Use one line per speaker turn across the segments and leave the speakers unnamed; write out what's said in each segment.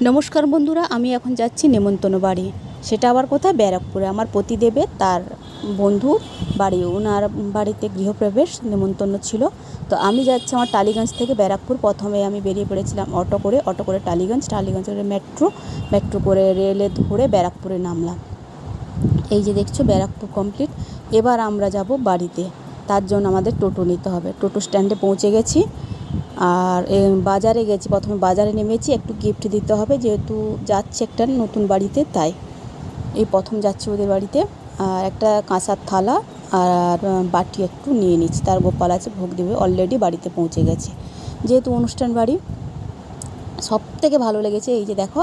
নমস্কার বন্ধুরা, আমি এখন যাচ্ছি নেমন্তন্ন বাড়ি। সেটা আবার কোথায়? ব্যারাকপুরে। আমার পতিদেবের তার বন্ধু বাড়ি। ওনার বাড়িতে গৃহপ্রবেশ নেমন্তন্ন ছিল। তো আমি যাচ্ছি আমার টালিগঞ্জ থেকে ব্যারাকপুর। প্রথমে আমি বেরিয়ে পড়েছিলাম অটো করে। অটো করে টালিগঞ্জ। টালিগঞ্জ করে মেট্রো। মেট্রো করে রেলে ধরে ব্যারাকপুরে নামলাম। এই যে দেখছ, ব্যারাকপুর কমপ্লিট। এবার আমরা যাব বাড়িতে। তার জন্য আমাদের টোটো নিতে হবে। টোটো স্ট্যান্ডে পৌঁছে গেছি। আর বাজারে গেছি, প্রথমে বাজারে নেমেছি, একটু গিফট দিতে হবে, যেহেতু যাচ্ছে একটা নতুন বাড়িতে, তাই। এই প্রথম যাচ্ছি ওদের বাড়িতে, আর একটা কাঁসার থালা, আর বাটি একটু নিয়ে নিচ্ছি, তার গোপাল আছে ভোগ দেবে অলরেডি বাড়িতে পৌঁছে গেছে। যেহেতু অনুষ্ঠান বাড়ি সব থেকে ভালো লেগেছে এই যে দেখো,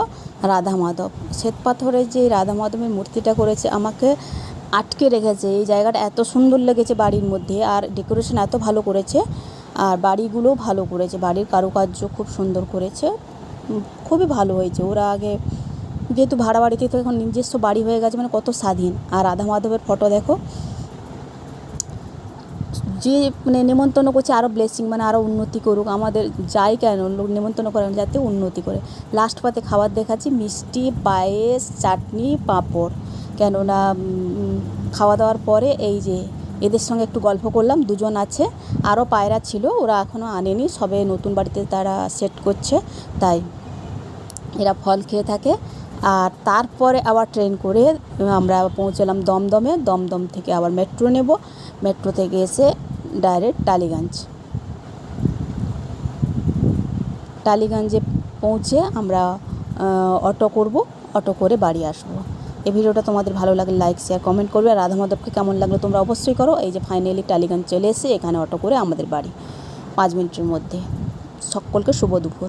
রাধা মাধব। শ্বেত পাথরের যে রাধা মাধবের মূর্তিটা করেছে, আমাকে আটকে রেখেছে, এই জায়গাটা এত সুন্দর লেগেছে বাড়ির মধ্যে, আর ডেকোরেশন এত ভালো করেছে। আর বাড়িগুলোও ভালো করেছে। বাড়ির কারুকার্য খুব সুন্দর করেছে। খুবই ভালো হয়েছে। ওরা আগে যেহেতু ভাড়া বাড়িতে তো এখন নিজস্ব বাড়ি হয়ে গেছে মানে কত স্বাধীন। আর রাধা মাধবের ফটো দেখো। যে মানে নেমন্তন্ন করছে আরও ব্লেসিং মানে আরও উন্নতি করুক। আমাদের যাই কেন লোক নেমন্তন্ন করেন যাতে উন্নতি করে। লাস্ট পাতে খাবার দেখাচ্ছি, মিষ্টি, পায়েস, চাটনি, পাঁপড়। কেননা খাওয়া দাওয়ার পরে এই যে এদের সঙ্গে একটু গল্প করলাম, দুজন আছে, আরও পায়রা ছিল, ওরা এখনও আনেনি, সবে নতুন বাড়িতে তারা সেট করছে, তাই এরা ফল খেয়ে থাকে। আর তারপরে আবার ট্রেন করে আমরা পৌঁছলাম দমদমে, দমদম থেকে আবার মেট্রো নেব। মেট্রো থেকে এসে ডাইরেক্ট টালিগঞ্জ। টালিগঞ্জে পৌঁছে আমরা অটো করব, অটো করে বাড়ি আসব। এই ভিডিওটা তোমাদের ভালো লাগলে লাইক শেয়ার কমেন্ট করবে। আর রাধা মাধবকে কেমন লাগল তোমরা অবশ্যই করো। এই যে ফাইনালি টালিগঞ্জ চলে এসে এখানে অটো করে আমাদের বাড়ি। পাঁচ মিনিটের মধ্যে। সকলকে শুভ দুপুর।